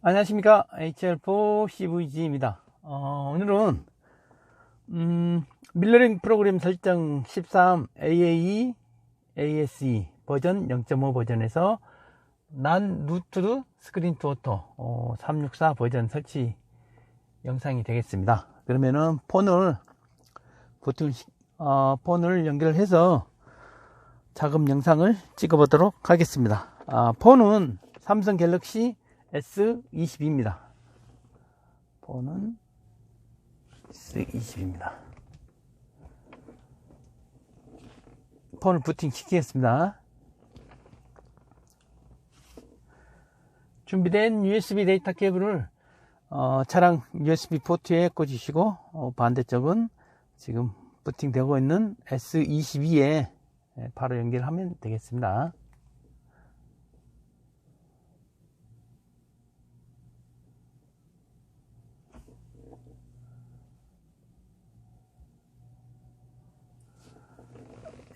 안녕하십니까. HL4 CVG입니다. 어, 오늘은 음, 밀러링 프로그램 설정 13 AAE ASE 버전 0.5 버전에서 난 루트 스크린 투 오토 어, 364 버전 설치 영상이 되겠습니다. 그러면은 폰을 보통 어, 폰을 연결해서 작업 영상을 찍어 보도록 하겠습니다. 아, 폰은 삼성 갤럭시 S20입니다. 폰은 S20입니다. 폰을 부팅 시키겠습니다. 준비된 USB 데이터 케이블을 어, 차량 USB 포트에 꽂으시고 어, 반대쪽은 지금 부팅되고 있는 S22에 바로 연결하면 되겠습니다.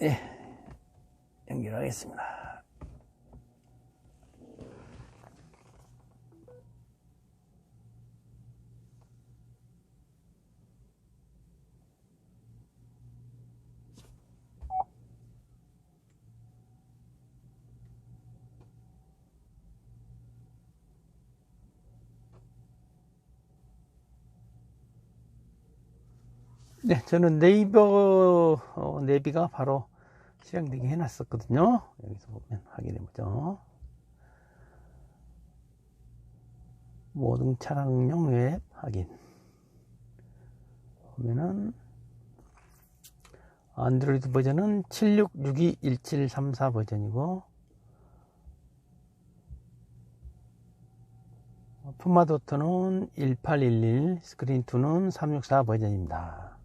예, 연결하겠습니다. 네, 저는 네이버 어, 내비가 바로 실행되게 해놨었거든요. 여기서 보면 확인해 보죠. 모든 차량용 웹 확인. 보면은 안드로이드 버전은 76621734 버전이고 푸마도트는 1811 스크린2는 364 버전입니다.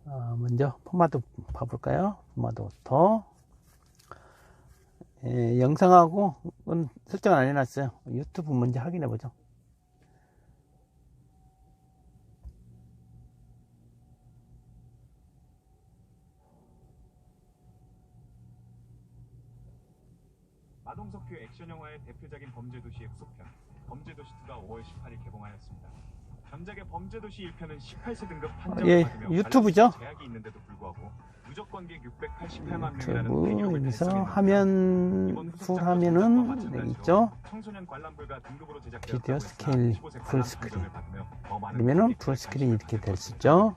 어, 먼저 포마드 봐볼까요? 포마드부터 예, 영상하고 설정 안 해놨어요. 유튜브 먼저 확인해 보죠. 마동석규 액션 영화의 대표작인 범죄도시의 후속편 범죄도시2가 5월 18일 개봉하였습니다. 전작의 범죄도시 1편은 18세 등급 판정을 예, 받으며 유튜브죠? 제약이 있는데도 불구하고 무조건객 688만 유튜브 명이라는 대기록을 여기서 달성했는데요. 화면 이번 풀 후속작도 화면은 전작과 여기 마찬가지로 있죠? 청소년 관람 불가 등급으로 제작되었다고 비디오 했으나 스케일 15세 풀 관람 스크린. 판정을 받으며 더 많은 그러면은 관객들의 풀 스크린이 관심을 이렇게 될 수 있죠?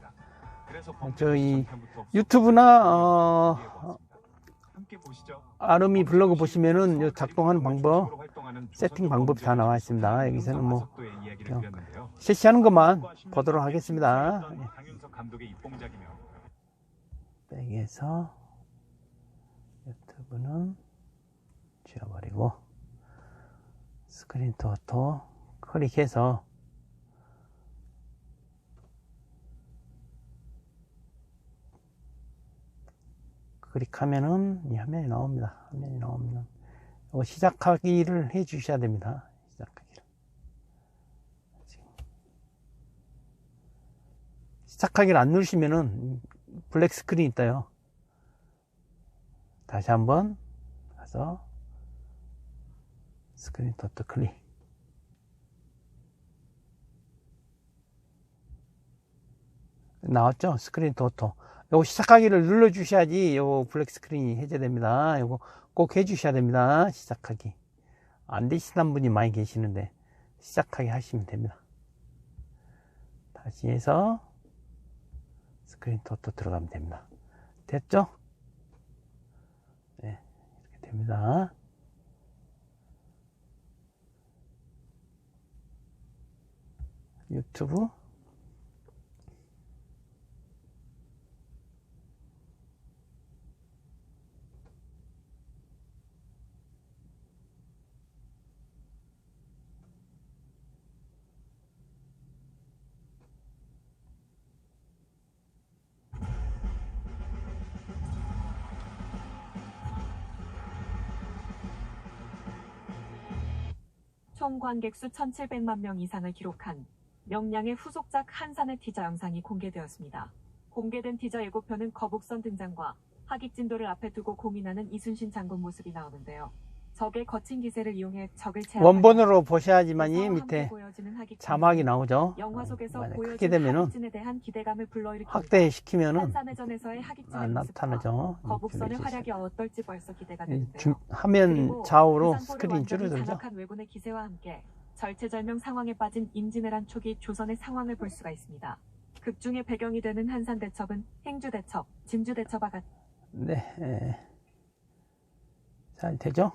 그래서 저희 범죄도시 전편부터 유튜브나 어, 아름이 블로그 보시면은 요 작동하는 방법 세팅 방법이 다 나와 있습니다. 여기서는 뭐 그냥 실시하는 것만 보도록 하겠습니다. 입봉작이며 백에서 유튜브는 지워버리고 스크린 토토 클릭해서 클릭하면은 이 화면이 나옵니다. 화면이 나오면 이거 시작하기를 해 주셔야 됩니다. 시작하기를. 시작하기를 안 누르시면은 블랙 스크린이 떠요. 다시 한번 가서 스크린 토토 클릭. 나왔죠? 스크린 토토. 요거 시작하기를 눌러 주셔야지 요 블랙 스크린이 해제됩니다. 요거 꼭 해 주셔야 됩니다. 시작하기. 안 되시는 분이 많이 계시는데 시작하기 하시면 됩니다. 다시 해서 스크린 토토 들어가면 됩니다. 됐죠? 네, 이렇게 됩니다. 유튜브 총 관객 수 1,700만 명 이상을 기록한 명량의 후속작 한산의 티저 영상이 공개되었습니다. 공개된 티저 예고편은 거북선 등장과 하객 진도를 앞에 두고 고민하는 이순신 장군 모습이 나오는데요. 적의 거친 기세를 이용해 적을 제압하여 원본으로 보셔야지만이 무서워함으로 밑에. 자막이 나오죠. 영화 속에서 보여준 크게 되면은. 확대시키면은 안 나타나죠. 거북선의 활약이 어떨지 벌써 기대가 이 되는데요. 중- 화면 좌우로 스크린 줄어들죠. 왜군의 기세와 함께 절체절명 상황에 빠진 임진왜란 초기 조선의 상황을 볼 수가 있습니다. 극중의 배경이 되는 한산 대첩은 행주 대첩, 진주 대첩과 같 네, 예. 잘 되죠?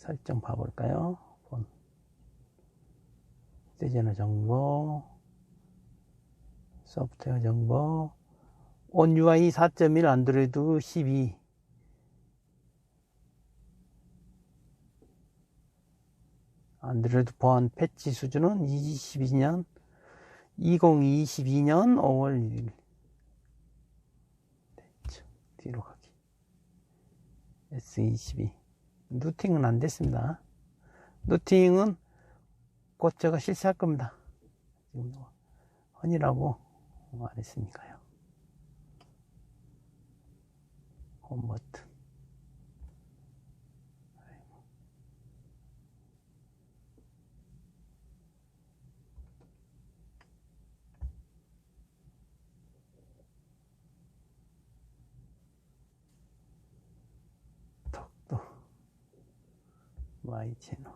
설정 봐볼까요? 본. 휴대전화 정보, 소프트웨어 정보, 온 UI 4.1 안드로이드 12. 안드로이드 보안 패치 수준은 22년 2022년 5월 1일 됐죠. 뒤로 가기 S22 누팅은 안 됐습니다. 누팅은 곧 제가 실시할 겁니다. 지금 헌이라고 안 했으니까요. 홈 버튼 vaicinu.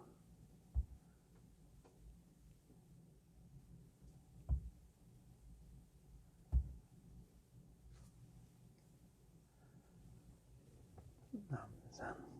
Namzan.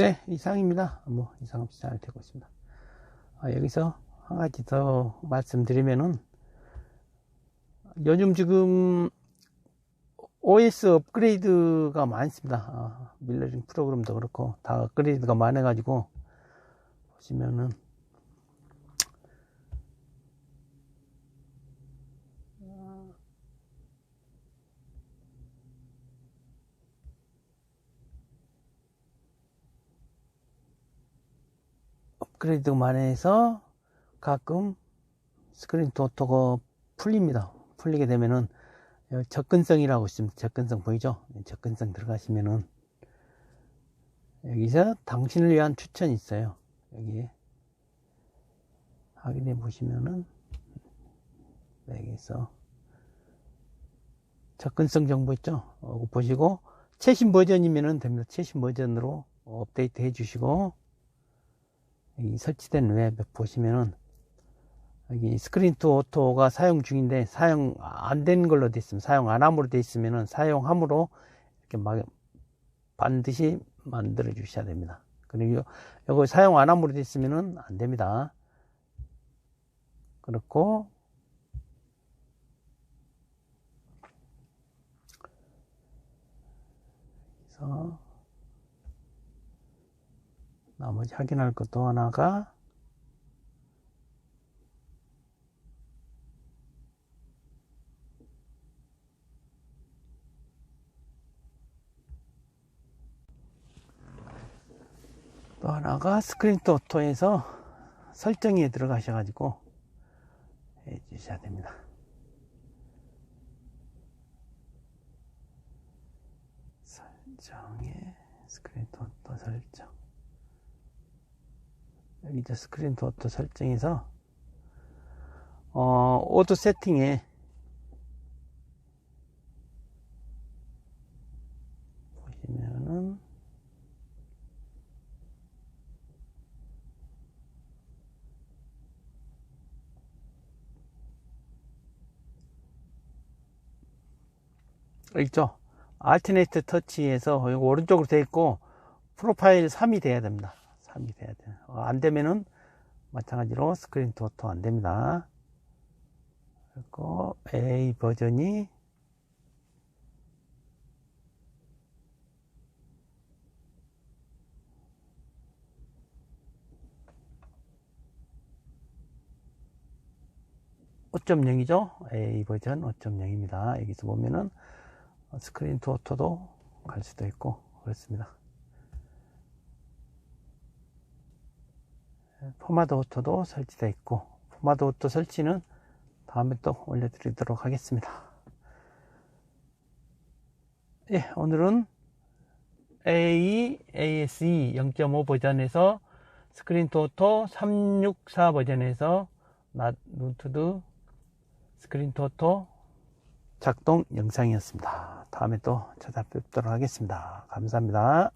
네, 이상입니다. 뭐, 이상 없이 잘 되고 있습니다. 아, 여기서 한 가지 더 말씀드리면은, 요즘 지금 OS 업그레이드가 많습니다. 아, 밀러링 프로그램도 그렇고, 다 업그레이드가 많아 가지고, 보시면은, 업그레이드가 많아서 가끔 스크린 도토가 풀립니다. 풀리게 되면은 접근성이라고 있습니다. 접근성 보이죠? 네, 접근성 들어가시면은 여기서 당신을 위한 추천이 있어요. 여기에 확인해 보시면은 여기서 접근성 정보 있죠? 어, 보시고 최신 버전이면은 됩니다. 최신 버전으로 업데이트 해 주시고 여기 설치된 웹 보시면은 여기 스크린 투 오토가 사용 중인데 사용 안 된 걸로 돼 있으면 사용 안 함으로 돼 있으면은 사용함으로 이렇게 막 반드시 만들어 주셔야 됩니다. 그리고 이거 사용 안 함으로 돼 있으면은 안 됩니다. 그렇고 그래서 나머지 확인할 것도 하나가 또 하나가 스크린 또 오토에서 설정에 들어가셔 가지고 해 주셔야 됩니다. 설정에 스크린 또 오토 설정. 이제 스크린 또 오토 설정에서 어, 오토 세팅에 보시면은 있죠. 알티네이트 터치에서 오른쪽으로 되어 있고 프로파일 3이 돼야 됩니다. 3이 돼야 돼요. 어, 안 되면은 마찬가지로 스크린 도어도 안 됩니다. 그리고 A 버전이 (5.0이죠) A 버전 (5.0입니다) 여기서 보면은 스크린 투어터도 갈 수도 있고 그렇습니다. 포마드 오토도 설치되어 있고 포마드 오토 설치는 다음에 또 올려드리도록 하겠습니다. 예, 오늘은 A, ASE 0.5 버전에서 스크린 토토 364 버전에서 나루트드 스크린 토토 작동 영상이었습니다. 다음에 또 찾아뵙도록 하겠습니다. 감사합니다.